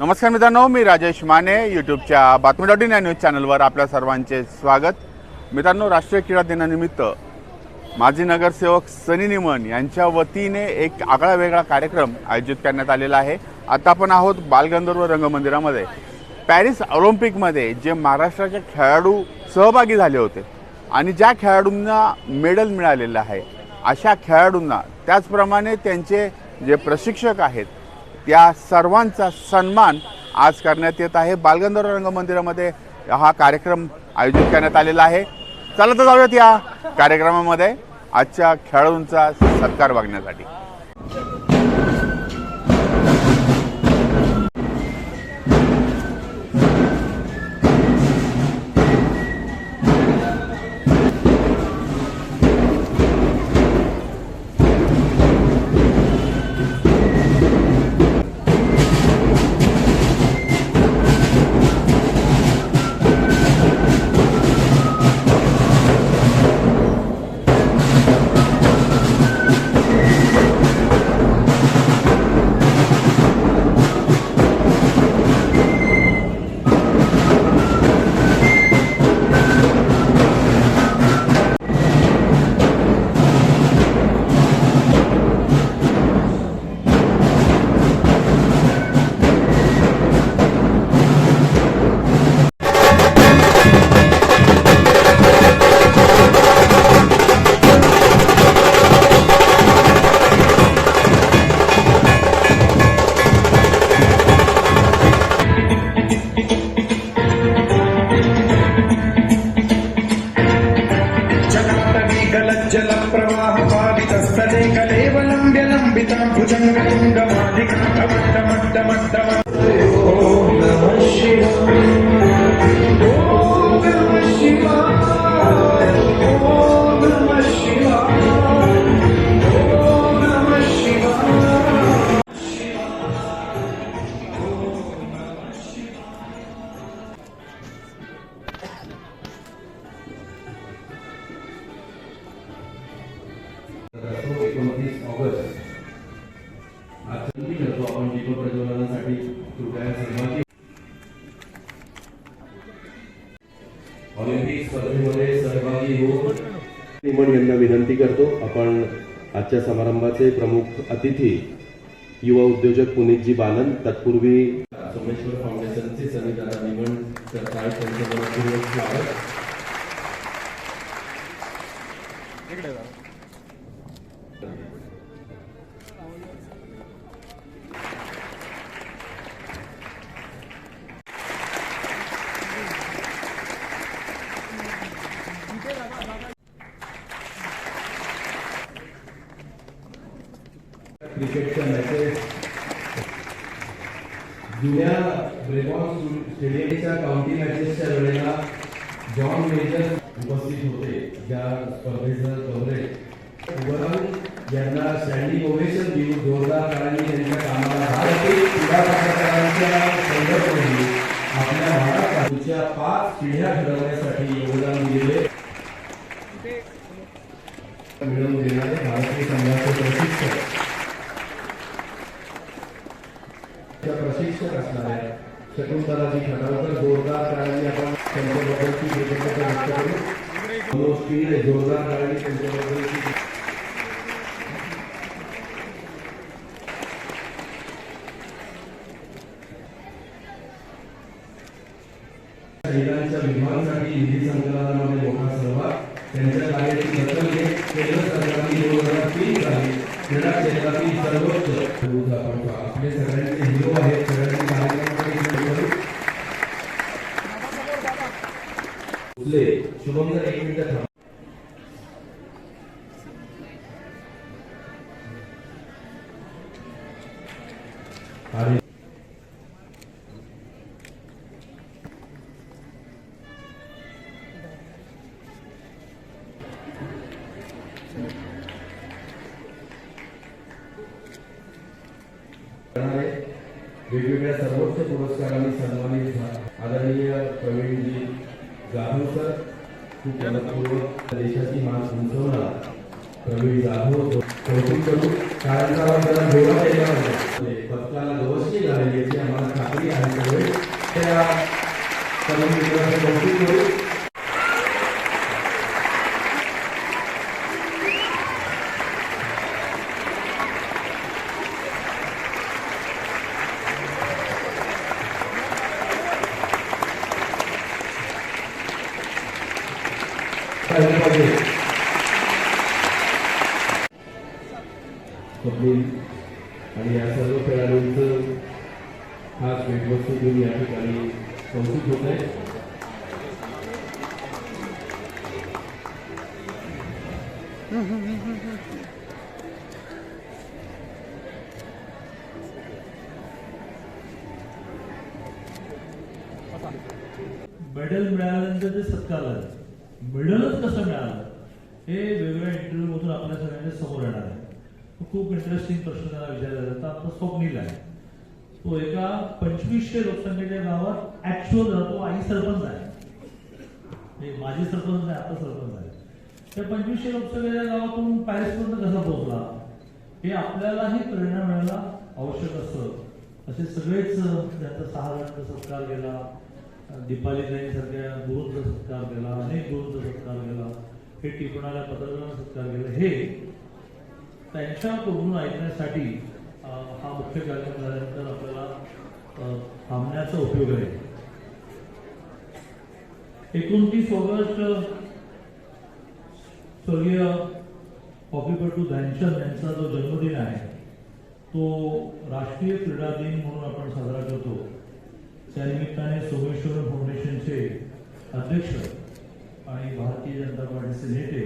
नमस्कार मित्रांनो मी राजेश माने यूट्यूबच्या बातमी डॉट इन या न्यूज चॅनलवर आपल्या सर्वांचे स्वागत. मित्रांनो राष्ट्रीय क्रीडा दिनानिमित्त माजी नगरसेवक सनी निमन यांच्या वतीने एक आगळा वेगळा कार्यक्रम आयोजित करण्यात आलेला आहे. आता आपण आहोत बालगंधर्व रंगमंदिरामध्ये. पॅरिस ऑलिम्पिकमध्ये जे महाराष्ट्राचे खेळाडू सहभागी झाले होते आणि ज्या खेळाडूंना मेडल मिळालेलं आहे अशा खेळाडूंना त्याचप्रमाणे त्यांचे जे प्रशिक्षक आहेत त्या सर्वांचा सन्मान आज करण्यात येत आहे. बालगंधर्व रंगमंदिरामध्ये हा कार्यक्रम आयोजित करण्यात आलेला आहे. चला तर जाऊयात या कार्यक्रमामध्ये. आजच्या खेळाडूंचा सत्कार बघण्यासाठी. ऑगस्ट करतो आपण दीप प्रज्वलनासाठी कृपया सहभागी ऑलिम्पिक स्पर्धेमध्ये सहभागी होऊन निमण यांना विनंती करतो आपण आजच्या समारंभाचे प्रमुख अतिथी युवा उद्योजक पुनीतजी बालन तत्पूर्वी सोमेश्वर फाउंडेशनचे त्यांचं मनपूर्वक स्वागत. क्रिकेटच्या मॅचेस जुन्या ब्रेकॉन स्टेडियमच्या काउंटी मॅचेसच्या वेळेला जॉन मेजर उपस्थित होते. ज्या स्पर्धेचं प्रशिक्षक असणाऱ्या शकुंतलाजी खटावकर जोरदार आपण त्यांच्याबद्दलची कृतज्ञता व्यक्त करू. जोरदार त्यांच्याबद्दलची महिलांच्या विभागासाठी निधी संकलनामध्ये मोठा सहभाग. त्यांच्या कार्याची दखल घेत केंद्र सरकारने दोन हजार तीन साली क्रीडा क्षेत्रातील सर्वोच्च. आपण आपले सगळ्यांचे आणि मेडल मिळाल्यानंतर ते सत्कार झाले. मेडलच कसं मिळालं? हे वेगवेगळ्या इंटरव्ह्यू मधून आपल्या सगळ्यांच्या समोर येणार आहे. खूप इंटरेस्टिंग प्रश्न त्यांना विचारला जातो. आपला स्वप्नील आहे. तो एका पंचवीसशे लोकसंख्येच्या गावात ऍक्च्युअल राहतो. आई सरपंच आहे. माझी सरपंच नाही आता सरपंच आहे. त्या पंचवीसशे लोकसंख्येच्या गावातून पॅरिसपर्यंत कसा पोहोचला? हे आपल्यालाही प्रेरणा मिळायला आवश्यक असतं. असे सगळेच त्यांचा सहा जणांचा सत्कार केला. दीपाली सारख्या गुरूंचा सत्कार केला अनेक गुरूंचा सत्कार केला हे टिपणाऱ्या पत्रकारांना सत्कार केला हे त्यांच्याकडून ऐकण्यासाठी हा मुख्य कार्यक्रम झाल्यानंतर आपल्याला थांबण्याचा उपयोग आहे. एकोणतीस ऑगस्ट स्वर्गीय हॉकीपटू ध्यानचंद यांचा जो जन्मदिन आहे तो राष्ट्रीय क्रीडा दिन म्हणून आपण साजरा करतो. त्यानिमित्ताने सोमेश्वर फाउंडेशनचे अध्यक्ष आणि भारतीय जनता पार्टीचे नेते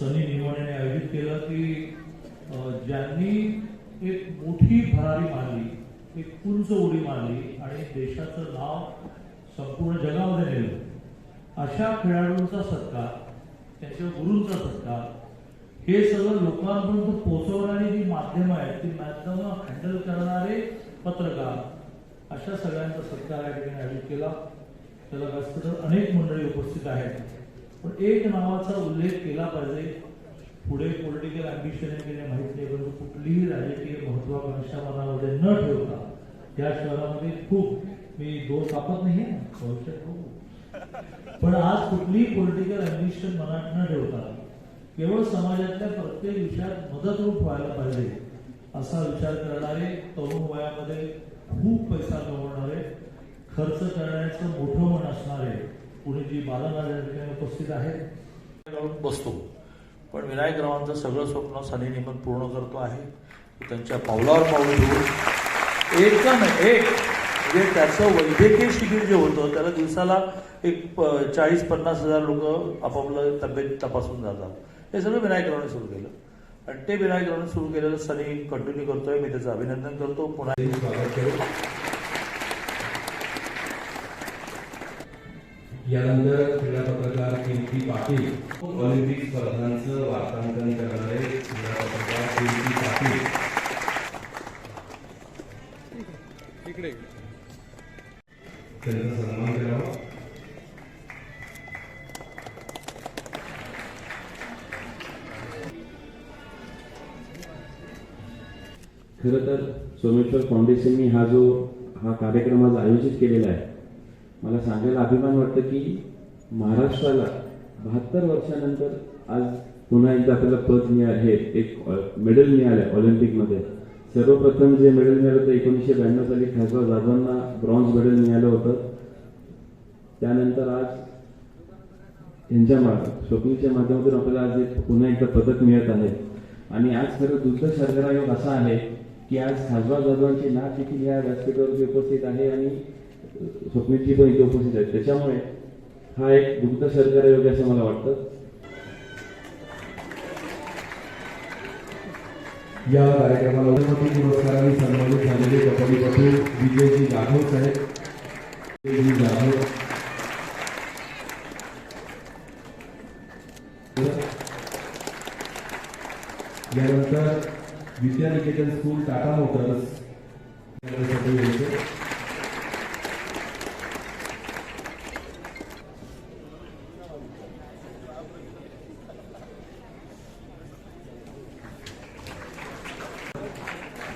सनी निमण यांनी आयोजित केलं की ज्यांनी एक मोठी भरारी मारली एक उंच उडी मारली आणि देशाचं नाव संपूर्ण जगामध्ये नेलं. अशा खेळाडूंचा सत्कार त्यांच्या गुरूंचा सत्कार हे सगळं लोकांपर्यंत पोहोचवणारी जी माध्यमं आहेत ती माध्यमं हँडल करणारे पत्रकार अशा सगळ्यांचा सत्कार या ठिकाणी आयोजित केला. त्याला व्यास तर अनेक मंडळी उपस्थित आहेत. पण एक नावाचा उल्लेख केला पाहिजे. पुढे पॉलिटिकल अँबिशन आहे की माहीत नाही परंतु कुठलीही राजकीय महत्वाकांक्षा मनामध्ये न ठेवता या शहरामध्ये खूप मी दोष कापत नाही भविष्यात बघू. पण आज कुठलीही पॉलिटिकल अँबिशन मनात न ठेवता केवळ समाजातल्या प्रत्येक विषयात मदतरूप व्हायला पाहिजे असा विचार करणारे तरुण वयामध्ये खूप पैसा कमवणारे खर्च करण्याचं मोठं मन असणारे पुणे जी बालनाथ या ठिकाणी उपस्थित आहेत. बसतो. पण विनायक रावांचं सगळं स्वप्न सनी निमन पूर्ण करतो आहे. त्यांच्या पावलावर पाऊल घेऊन. एक एक. म्हणजे त्याचं वैद्यकीय शिबिर जे होतं त्याला दिवसाला एक चाळीस पन्नास हजार लोक आपापलं तब्येत तपासून जातात. हे सगळं विनायक रावाने सुरू केलं. अट्टे ते विनायक रावाने सुरू केलेलं सनी कंटिन्यू करतोय. मी त्याचं अभिनंदन करतो. पुन्हा यानंतर क्रीडा पत्रकार कीर्ती पाटील ऑलिम्पिक स्पर्धांचं वार्तांकन करणारे क्रीडा पत्रकार कीर्ती खरं तर सोमेश्वर फाउंडेशननी हा जो हा कार्यक्रम आज आयोजित केलेला आहे मला सांगायला अभिमान वाटतं की महाराष्ट्राला बहात्तर वर्षानंतर आज पुन्हा एकदा आपल्याला पद मिळालं हे एक मेडल मिळालं ऑलिम्पिकमध्ये. सर्वप्रथम जे मेडल मिळालं ते एकोणीसशे ब्याण्णव साली खासदार जाधवांना ब्रॉन्झ मेडल मिळालं होतं. त्यानंतर आज यांच्या मार्ग स्वप्नीच्या माध्यमातून आपल्याला आज एक पुन्हा एकदा पदक मिळत आहे. आणि आज खरं दुसरं शर्करा असा आहे की आज खासदार जाधवांची नाच देखील या व्यासपीठावरती उपस्थित आहे आणि स्वप्नीची पण इथे उपस्थित आहे त्याच्यामुळे हा एक दुग्ध सरकार योग्य असं मला वाटतं. या कार्यक्रमाला उपस्थित पुरस्काराने सन्मानित झालेले कबड्डीपटू विजयजी जाधव साहेब विजयजी जाधव. यानंतर विद्या निकेतन स्कूल टाटा मोटर्स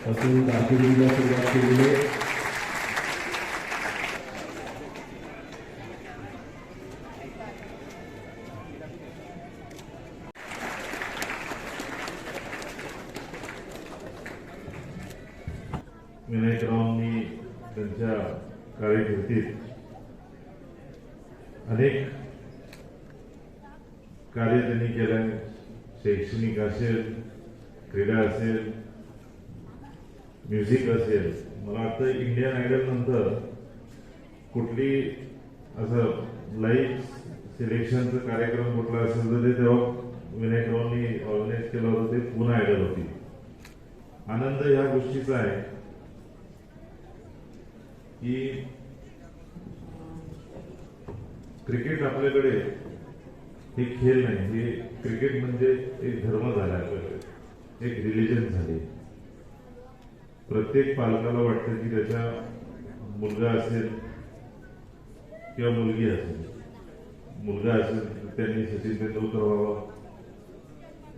असून कारकिर्दीला सुरुवात केलेली म्युझिक असेल. मला वाटतं इंडियन आयडल नंतर कुठली असं लाईव्ह सिलेक्शनचा कार्यक्रम कुठला असेल तर ते तेव्हा विनायकरावांनी ऑर्गनाईज केलं होतं. ते पुन्हा आयडल होती. आनंद ह्या गोष्टीचा आहे की क्रिकेट आपल्याकडे हे खेळ नाही. हे क्रिकेट म्हणजे एक धर्म झाला आपल्याकडे. एक रिलिजन झाली. प्रत्येक पालकाला वाटतं की त्याचा मुलगा असेल किंवा मुलगी असेल. मुलगा असेल तर त्यांनी सचिन तेंडुलकर व्हावा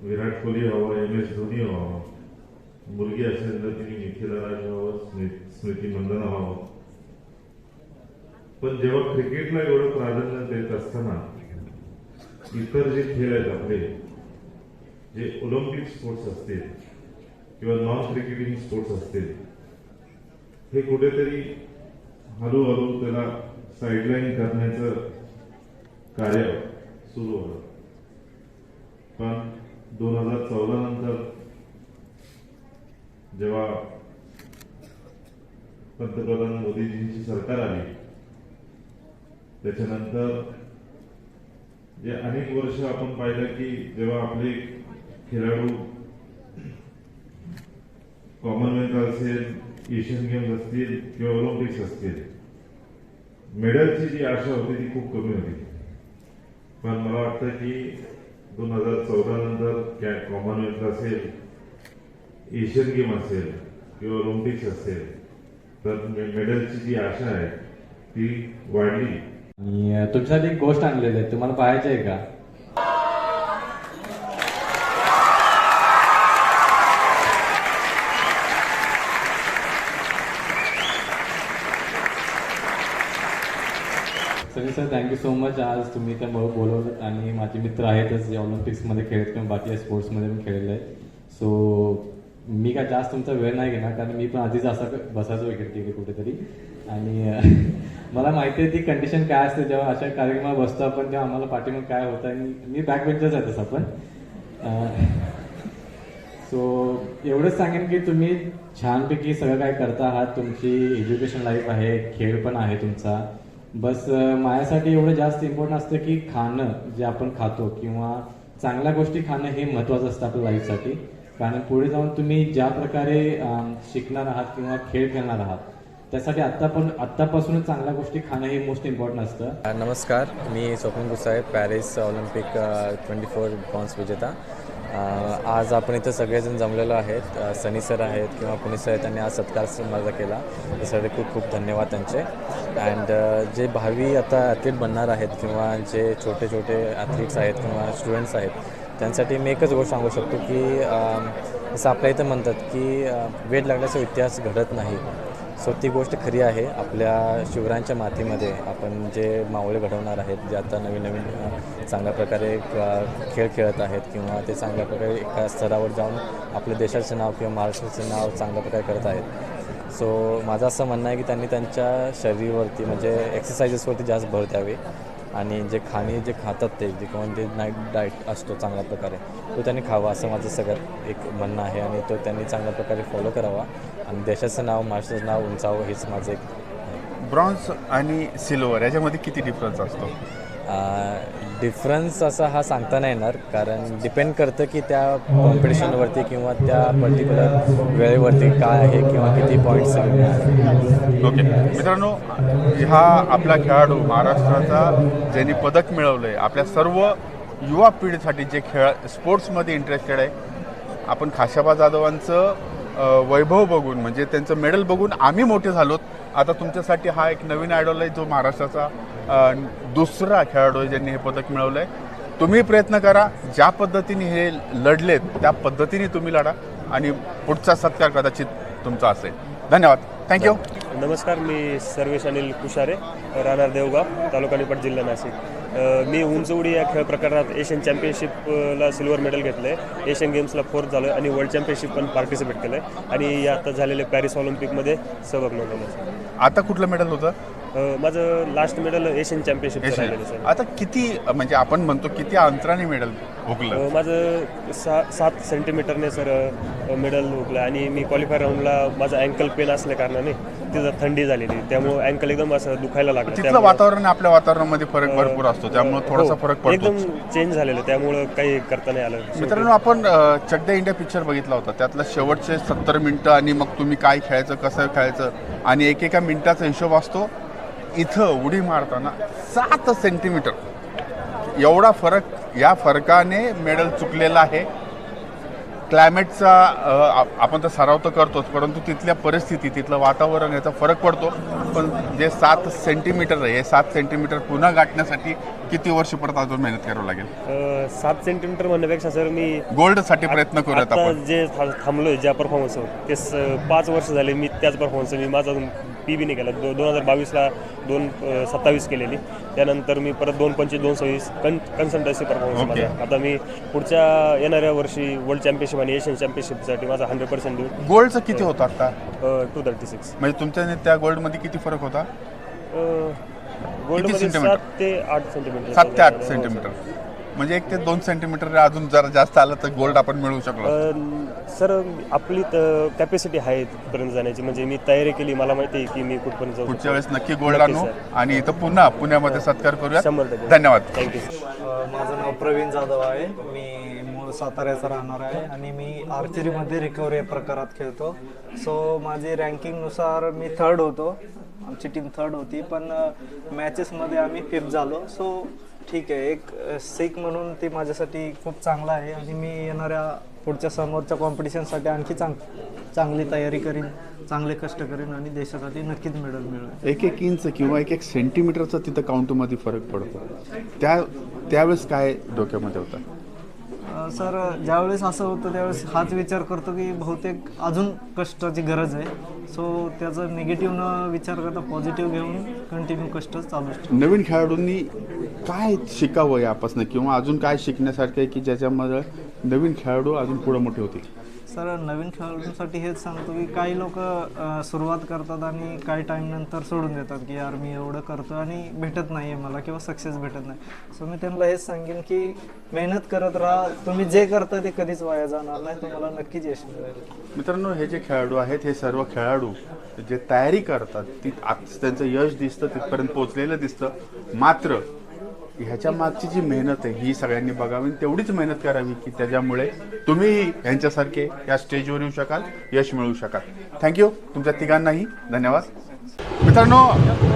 विराट कोहली व्हावा एम एस धोनी व्हावा. मुलगी असेल तर तिने मिथिला राज व्हावं स्मृ- स्मृती मंदना व्हावं. पण जेव्हा क्रिकेटला एवढं प्राधान्य देत असताना इतर जे खेळ आहेत आपले जे ऑलिम्पिक स्पोर्ट्स असतील किंवा नॉन क्रिकेटिंग स्पोर्ट्स असतील हे कुठेतरी हळूहळू त्याला साईडलाईन करण्याचं कार्य सुरू होतं. पण दोन हजार चौदा नंतर जेव्हा पंतप्रधान मोदीजींची सरकार आली त्याच्यानंतर जे अनेक वर्ष आपण पाहिलं की जेव्हा आपले खेळाडू कॉमनवेल्थ असेल एशियन गेम्स असतील किंवा ऑलिम्पिक्स असतील मेडलची जी आशा होती ती खूप कमी होती. पण मला वाटतं की दोन हजार चौदा नंतर कॅ कॉमनवेल्थ असेल एशियन गेम असेल किंवा ऑलिम्पिक्स असेल तर मेडलची जी आशा आहे ती वाढली. आणि तुमच्यासाठी एक गोष्ट आणलेली आहे तुम्हाला पाहायची आहे का? Sunny sir thank you so much आज तुम्ही त्या बोलवलं आणि माझे मित्र आहेतच जे ऑलिम्पिक्समध्ये खेळत किंवा बाकी स्पोर्ट्समध्ये पण खेळलेले आहेत सो मी काय जास्त तुमचा वेळ नाही घेणार कारण मी पण आधीच असा बसायचो विकेट तिकडे कुठेतरी. आणि मला माहिती आहे ती कंडिशन काय असते जेव्हा अशा कार्यक्रमात बसतो आपण तेव्हा आम्हाला पाठीमाग काय होतं आणि मी बॅक बेंचच आहे तसं पण. सो एवढंच सांगेन की तुम्ही छानपैकी सगळं काय करता आहात. तुमची एज्युकेशन लाईफ आहे खेळ पण आहे तुमचा. बस माझ्यासाठी एवढं जास्त इम्पॉर्टंट असतं की खाणं जे आपण खातो किंवा चांगल्या गोष्टी खाणं हे महत्त्वाचं असतं आपल्या लाईफसाठी कारण पुढे जाऊन तुम्ही ज्या प्रकारे शिकणार आहात किंवा खेळ खेळणार आहात त्यासाठी आत्ता पण आत्तापासूनच चांगल्या गोष्टी खाणं हे मोस्ट इम्पॉर्टंट असतं. नमस्कार. मी स्वप्न गुसाहेब Paris Olympic twenty four bronze विजेता. आज आपण इथं सगळेजण जमलेलो आहेत. सनी सर आहेत किंवा पुणे सर आहेत त्यांनी आज सत्कार माझा केला. त्यासाठी खूप खूप धन्यवाद त्यांचे. अँड जे भावी आता ॲथलीट बनणार आहेत किंवा जे छोटे छोटे ॲथलीट्स आहेत किंवा स्टुडंट्स आहेत त्यांसाठी मी एकच गोष्ट सांगू शकतो की जसं आपल्या इथं म्हणतात की अ, वेळ लागल्याचा इतिहास घडत नाही. सो ती गोष्ट खरी आहे. आपल्या शिवरायांच्या मातीमध्ये आपण जे मावळे घडवणार आहेत जे आता नवीन नवीन चांगल्या प्रकारे खेळ खेळत आहेत किंवा ते चांगल्या प्रकारे एका स्तरावर जाऊन आपल्या देशाचं नाव किंवा महाराष्ट्राचं नाव चांगल्या प्रकारे करत आहेत. सो माझं असं म्हणणं आहे की त्यांनी त्यांच्या शरीरवरती म्हणजे एक्सरसाइजेसवरती जास्त भर द्यावी. आणि जे खाणे जे खातात ते जे जे नाईट डाएट असतो चांगल्या प्रकारे तो त्यांनी खावा असं माझं सगळ्यात एक म्हणणं आहे आणि तो त्यांनी चांगल्या प्रकारे फॉलो करावा आणि देशाचं नाव महाराष्ट्राचं नाव उंचावं हेच माझं एक. ब्रॉन्झ आणि सिल्वर याच्यामध्ये किती डिफरन्स असतो डिफरन्स असा हा सांगता नाही येणार. कारण डिपेंड करतं की त्या कॉम्पिटिशनवरती किंवा त्या पर्टिक्युलर वेळेवरती काय आहे किंवा किती पॉईंट्स ओके मित्रांनो हा आपला खेळाडू महाराष्ट्राचा ज्यांनी पदक मिळवलं आहे आपल्या सर्व युवा पिढीसाठी जे खेळ स्पोर्ट्समध्ये इंटरेस्टेड आहे आपण खाशाबा जाधवांचं वैभव बघून म्हणजे त्यांचं मेडल बघून आम्ही मोठे झालोत. आता तुमच्यासाठी हा एक नवीन आयडॉल आहे जो महाराष्ट्राचा दुसरा खेळाडू आहे ज्यांनी हे पदक मिळवलं आहे तुम्ही प्रयत्न करा ज्या पद्धतीने हे लढलेत त्या पद्धतीने तुम्ही लढा आणि पुढचा सत्कार कदाचित तुमचा असेल. धन्यवाद. थँक्यू नमस्कार मी सर्वेश अनिल कुशारे राहणार देवगाव तालुका निपट जिल्हा नाशिक. मी उंच उडी या खेळ प्रकारात एशियन चॅम्पियनशिपला सिल्वर मेडल घेतलं आहे एशियन गेम्सला फोर्थ झालो आणि वर्ल्ड चॅम्पियनशिप पण पार्टिसिपेट केलं आहे आणि आता झालेले पॅरिस ऑलिम्पिकमध्ये सहभाग नोंदवला. आता कुठलं मेडल होतं? माझं लास्ट मेडल एशियन राहिलेलं सर आता किती म्हणजे आपण म्हणतो किती अंतराने मेडल हुकलं माझं सा सात सेंटीमीटरने सर मेडल हुकलं आणि मी क्वालिफाय राऊंडला माझं अँकल पेन असल्या कारणाने तिथं थंडी झालेली. त्यामुळे अँकल एकदम असं दुखायला लागलं. तिथलं वातावरण आपल्या वातावरणामध्ये फरक भरपूर असतो. त्यामुळे थोडासा हो, फरक पडतो एकदम चेंज झालेलं. त्यामुळं काही करता नाही आलं. मित्रांनो आपण चड्डा इंडिया पिक्चर बघितला होता. त्यातलं शेवटचे सत्तर मिनिटं आणि मग तुम्ही काय खेळायचं कसं खेळायचं आणि एकेका मिनिटाचा हिशोब असतो. इथं उडी मारताना सात सेंटीमीटर एवढा फरक या फरकाने मेडल चुकलेला आहे. क्लायमेटचा आपण तर सराव तर करतोच परंतु तिथल्या परिस्थिती तिथलं वातावरण याचा फरक पडतो. पण जे सात सेंटीमीटर आहे हे सात सेंटीमीटर पुन्हा गाठण्यासाठी किती वर्ष परत अजून मेहनत करावं लागेल? सात सेंटीमीटर म्हणण्यापेक्षा सर मी गोल्डसाठी प्रयत्न करूयात आपण. जे थांबलोय ज्या परफॉर्मन्सवर ते पाच वर्ष झाले मी त्याच परफॉर्मन्स मी माझा पी बी नाही केला दो दोन हजार बावीसला दोन सत्तावीस केलेली. त्यानंतर मी परत दोन पंचवीस दोन सव्वीस कन कन्सल्टन्सी परफॉर्मन्स Okay. माझा. आता मी पुढच्या येणाऱ्या वर्षी वर्ल्ड चॅम्पियनशिप आणि एशियन चॅम्पियनशिपसाठी माझा हंड्रेड पर्सेंट देऊ. गोल्डचं किती होतं आता? टू थर्टी सिक्स म्हणजे तुमच्या त्या गोल्डमध्ये किती फरक होता? गोल्डमध्ये सेंटीमीटर? सात ते आठ सेंटीमीटर सात ते आठ सेंटीमीटर म्हणजे एक ते दोन सेंटीमीटर अजून जरा जास्त आलं तर गोल्ड आपण मिळवू शकलो. सर आपली कॅपॅसिटी आहे तिथपर्यंत जाण्याची. म्हणजे मी तयारी केली. मला माहिती आहे की मी कुठपर्यंत जाऊ पुढच्या वेळेस नक्की गोल्ड आणू. आणि इथं पुन्हा पुण्यामध्ये सत्कार करूया. धन्यवाद. थँक्यू माझं नाव प्रवीण जाधव आहे. मी मूळ साताऱ्याचा राहणार आहे आणि मी आर्चरीमध्ये रिकव्हरी या प्रकारात खेळतो. सो माझी रँकिंगनुसार मी थर्ड होतो. आमची टीम थर्ड होती. पण मॅचेसमध्ये आम्ही फिफ्थ झालो. सो ठीक आहे. एक सिक म्हणून ते माझ्यासाठी खूप चांगलं आहे आणि मी येणाऱ्या पुढच्या समोरच्या कॉम्पिटिशनसाठी आणखी चांग चांगली तयारी करीन चांगले कष्ट करीन आणि देशासाठी नक्कीच मेडल मिळेल. एक एक इंच किंवा एक एक सेंटीमीटरचा तिथं काउंटमध्ये फरक पडतो. त्या त्यावेळेस काय डोक्यामध्ये होतं? सर ज्यावेळेस असं होतं त्यावेळेस हाच विचार करतो की बहुतेक अजून कष्टाची गरज आहे. सो त्याचं निगेटिव्ह न विचार करता पॉझिटिव्ह घेऊन कंटिन्यू कष्ट चालू नवीन खेळाडूंनी काय शिकावं यापासून? किंवा अजून काय शिकण्यासारखं आहे की ज्याच्यामध्ये नवीन खेळाडू अजून पुढे मोठे होतील? सर नवीन खेळाडूंसाठी हेच सांगतो की काही लोक सुरुवात करतात आणि काही टाईमनंतर सोडून देतात की यार मी एवढं करतो आणि भेटत नाही आहे मला किंवा सक्सेस भेटत नाही. सो मी त्यांना हेच सांगेन की मेहनत करत राहा. तुम्ही जे करता ते कधीच वाया जाणार नाही. तुम्हाला नक्कीच यश मिळेल. मित्रांनो हे जे खेळाडू आहेत हे सर्व खेळाडू जे तयारी करतात ती त्यांचं यश दिसतं तिथपर्यंत पोहोचलेलं दिसतं. मात्र ह्याच्या मागची जी मेहनत आहे ही सगळ्यांनी बघावी तेवढीच मेहनत करावी की त्याच्यामुळे तुम्ही यांच्यासारखे या स्टेजवर येऊ शकाल यश मिळवू शकाल. थँक्यू तुमच्या तिघांनाही धन्यवाद. मित्रांनो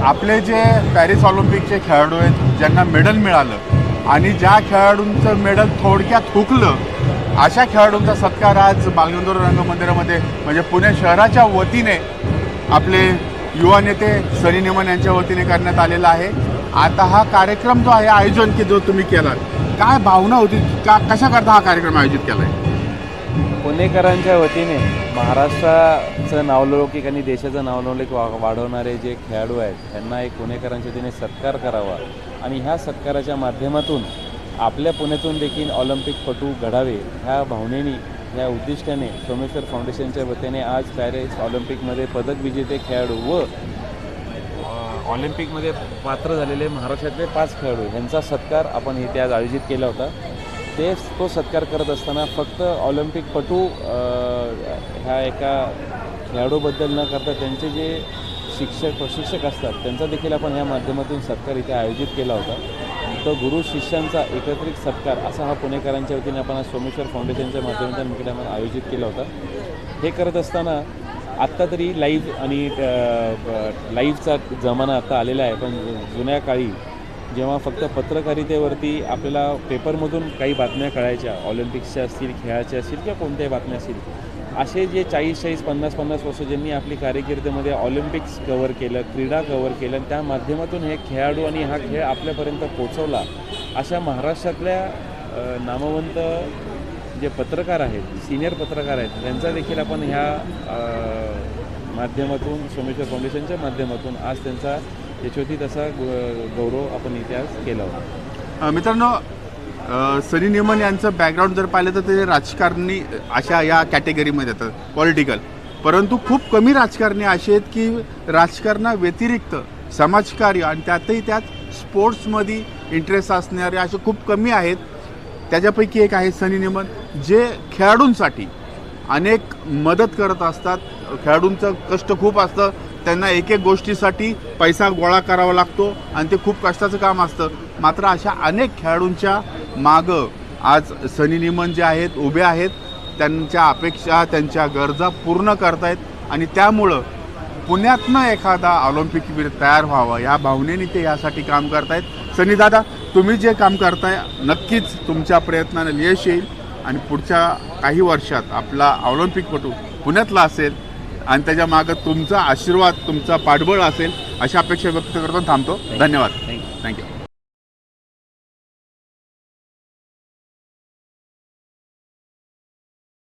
आपले जे पॅरिस ऑलिम्पिकचे खेळाडू आहेत ज्यांना मेडल मिळालं आणि ज्या खेळाडूंचं मेडल थोडक्यात हुकलं अशा खेळाडूंचा सत्कार आज बालगंधर्व रंगमंदिरामध्ये म्हणजे पुणे शहराच्या वतीने आपले युवा नेते सनी नेमन यांच्या वतीने करण्यात आलेला आहे. आता हा कार्यक्रम जो आहे आयोजन की जो तुम्ही केला काय भावना होती? का कशाकरता हा कार्यक्रम आयोजित केला आहे पुणेकरांच्या वतीने महाराष्ट्राचं नावलौकिक आणि देशाचं नावलौकिक वा वाढवणारे जे खेळाडू आहेत त्यांना एक पुणेकरांच्या वतीने सत्कार करावा. आणि ह्या सत्काराच्या माध्यमातून आपल्या पुण्यातून देखील ऑलिम्पिकपटू घडावे ह्या भावनेने ह्या उद्दिष्टाने सोमेश्वर फाउंडेशनच्या वतीने आज पॅरिस ऑलिम्पिकमध्ये पदक विजेते खेळाडू व ऑलिम्पिकमध्ये पात्र झालेले महाराष्ट्रातले पाच खेळाडू यांचा सत्कार आपण इथे आज आयोजित केला होता. ते तो सत्कार करत असताना फक्त ऑलिम्पिकपटू ह्या एका खेळाडूबद्दल न करता त्यांचे जे शिक्षक प्रशिक्षक असतात त्यांचा देखील आपण ह्या माध्यमातून सत्कार इथे आयोजित केला होता. तो गुरु शिष्यांचा एकत्रित सत्कार असा हा पुणेकरांच्या वतीने आपण आज सोमेश्वर फाउंडेशनच्या माध्यमातून इकडे आपण आयोजित केला होता. हे करत असताना आत्ता तरी लाईव्ह आणि लाईव्हचा जमाना आता आलेला आहे. पण जुन्या काळी जेव्हा फक्त पत्रकारितेवरती आपल्याला पेपरमधून काही बातम्या कळायच्या ऑलिम्पिक्सच्या असतील खेळाच्या असतील किंवा कोणत्याही बातम्या असतील असे जे चाळीस चाळीस पन्नास पन्नास वर्ष ज्यांनी आपली कारकिर्दीमध्ये ऑलिम्पिक्स कवर केलं क्रीडा कवर केलं आणि त्या माध्यमातून हे खेळाडू आणि हा खेळ आपल्यापर्यंत पोचवला अशा महाराष्ट्रातल्या नामवंत जे पत्रकार आहेत सिनियर पत्रकार आहेत त्यांचा देखील आपण ह्या माध्यमातून सोमेश्वर फाउंडेशनच्या माध्यमातून आज त्यांचा यशोती तसा ग- गौरव आपण इतिहास केला होता. मित्रांनो सनी निमन यांचं बॅकग्राऊंड जर पाहिलं तर ते राजकारणी अशा या कॅटेगरीमध्ये येतात पॉलिटिकल परंतु खूप कमी राजकारणी असे आहेत की राजकारणाव्यतिरिक्त समाजकार्य आणि त्यातही त्यात स्पोर्ट्समध्ये इंटरेस्ट असणारे असे खूप कमी आहेत. त्याच्यापैकी एक आहे सनी निमन जे खेळाडूंसाठी अनेक मदत करत असतात. खेळाडूंचं कष्ट खूप असतं. त्यांना एक एक गोष्टीसाठी पैसा गोळा करावा लागतो आणि ते खूप कष्टाचं काम असतं. मात्र अशा अनेक खेळाडूंच्या मागं आज सनी निमन जे आहेत उभे आहेत त्यांच्या अपेक्षा त्यांच्या गरजा पूर्ण करतायत आणि त्यामुळं पुण्यातनं एखादा ऑलिम्पिकवीर तयार व्हावा या भावनेने ते यासाठी काम करतायत. सनी दादा तुम्ही जे काम करताय नक्कीच तुमच्या प्रयत्नानं यश येईल आणि पुढच्या काही वर्षात आपला ऑलिम्पिकपटू पुण्यातला असेल आणि त्याच्या मागं तुमचा आशीर्वाद तुमचा पाठबळ असेल अशा अपेक्षा व्यक्त करतो थांबतो. धन्यवाद. थँक्यू